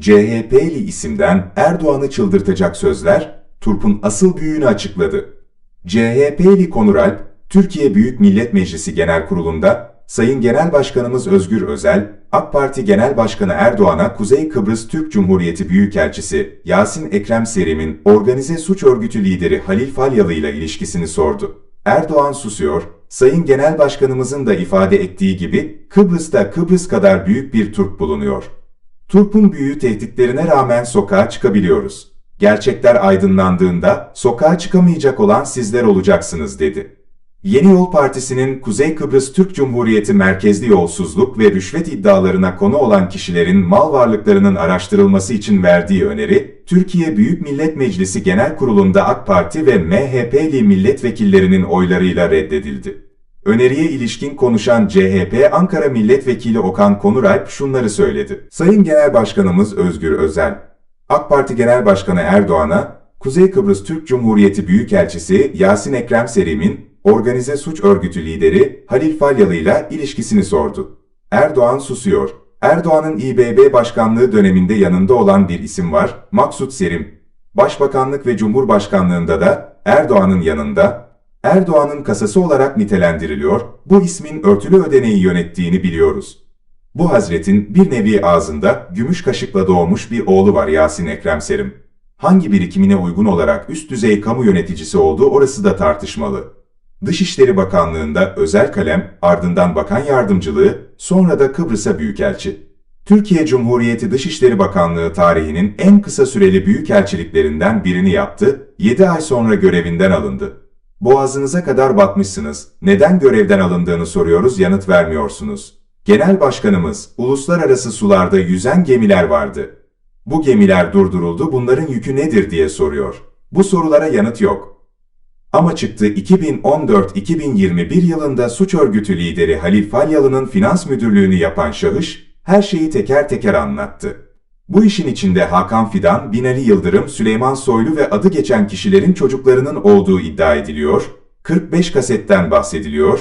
CHP'li isimden Erdoğan'ı çıldırtacak sözler, Turp'un asıl büyüğünü açıkladı. CHP'li Konuralp, Türkiye Büyük Millet Meclisi Genel Kurulu'nda Sayın Genel Başkanımız Özgür Özel, AK Parti Genel Başkanı Erdoğan'a Kuzey Kıbrıs Türk Cumhuriyeti Büyükelçisi Yasin Ekrem Serim'in organize suç örgütü lideri Halil Falyalı ile ilişkisini sordu. Erdoğan susuyor, Sayın Genel Başkanımızın da ifade ettiği gibi Kıbrıs'ta Kıbrıs kadar büyük bir Türk bulunuyor. Turp'un büyüğü tehditlerine rağmen sokağa çıkabiliyoruz. Gerçekler aydınlandığında sokağa çıkamayacak olan sizler olacaksınız dedi. Yeni Yol Partisi'nin Kuzey Kıbrıs Türk Cumhuriyeti merkezli yolsuzluk ve rüşvet iddialarına konu olan kişilerin mal varlıklarının araştırılması için verdiği öneri, Türkiye Büyük Millet Meclisi Genel Kurulu'nda AK Parti ve MHP'li milletvekillerinin oylarıyla reddedildi. Öneriye ilişkin konuşan CHP Ankara Milletvekili Okan Konuralp şunları söyledi. Sayın Genel Başkanımız Özgür Özel, AK Parti Genel Başkanı Erdoğan'a Kuzey Kıbrıs Türk Cumhuriyeti Büyükelçisi Yasin Ekrem Serim'in organize suç örgütü lideri Halil Falyalı ile ilişkisini sordu. Erdoğan susuyor. Erdoğan'ın İBB başkanlığı döneminde yanında olan bir isim var, Maksut Serim. Başbakanlık ve Cumhurbaşkanlığında da Erdoğan'ın yanında, Erdoğan'ın kasası olarak nitelendiriliyor, bu ismin örtülü ödeneği yönettiğini biliyoruz. Bu hazretin bir nevi ağzında gümüş kaşıkla doğmuş bir oğlu var Yasin Ekrem Serim. Hangi birikimine uygun olarak üst düzey kamu yöneticisi olduğu orası da tartışmalı. Dışişleri Bakanlığı'nda özel kalem, ardından bakan yardımcılığı, sonra da Kıbrıs'a büyükelçi. Türkiye Cumhuriyeti Dışişleri Bakanlığı tarihinin en kısa süreli büyükelçiliklerinden birini yaptı, 7 ay sonra görevinden alındı. Boğazınıza kadar batmışsınız, neden görevden alındığını soruyoruz yanıt vermiyorsunuz. Genel Başkanımız, uluslararası sularda yüzen gemiler vardı. Bu gemiler durduruldu, bunların yükü nedir diye soruyor. Bu sorulara yanıt yok. Ama çıktı 2014-2021 yılında suç örgütü lideri Halil Falyalı'nın finans müdürlüğünü yapan şahıs, her şeyi teker teker anlattı. Bu işin içinde Hakan Fidan, Binali Yıldırım, Süleyman Soylu ve adı geçen kişilerin çocuklarının olduğu iddia ediliyor, 45 kasetten bahsediliyor,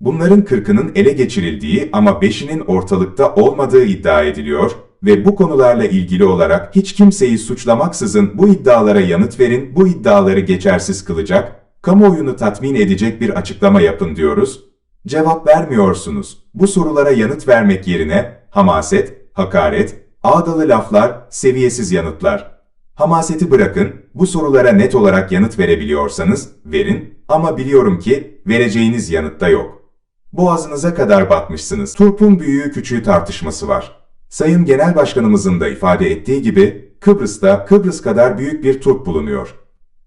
bunların 40'ının ele geçirildiği ama 5'inin ortalıkta olmadığı iddia ediliyor ve bu konularla ilgili olarak hiç kimseyi suçlamaksızın bu iddialara yanıt verin, bu iddiaları geçersiz kılacak, kamuoyunu tatmin edecek bir açıklama yapın diyoruz. Cevap vermiyorsunuz. Bu sorulara yanıt vermek yerine hamaset, hakaret, ağdalı laflar, seviyesiz yanıtlar. Hamaseti bırakın, bu sorulara net olarak yanıt verebiliyorsanız verin ama biliyorum ki vereceğiniz yanıtta yok. Boğazınıza kadar batmışsınız. Turp'un büyüğü küçüğü tartışması var. Sayın Genel Başkanımızın da ifade ettiği gibi Kıbrıs'ta Kıbrıs kadar büyük bir Turp bulunuyor.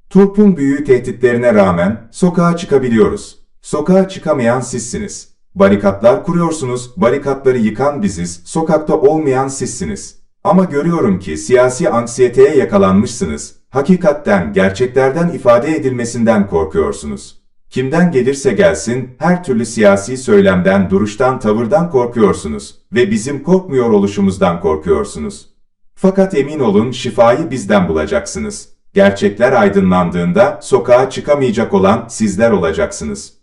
Turp'un büyüğü tehditlerine rağmen sokağa çıkabiliyoruz. Sokağa çıkamayan sizsiniz. Barikatlar kuruyorsunuz, barikatları yıkan biziz, sokakta olmayan sizsiniz. Ama görüyorum ki siyasi anksiyeteye yakalanmışsınız. Hakikatten, gerçeklerden ifade edilmesinden korkuyorsunuz. Kimden gelirse gelsin, her türlü siyasi söylemden, duruştan, tavırdan korkuyorsunuz ve bizim korkmuyor oluşumuzdan korkuyorsunuz. Fakat emin olun şifayı bizden bulacaksınız. Gerçekler aydınlandığında sokağa çıkamayacak olan sizler olacaksınız.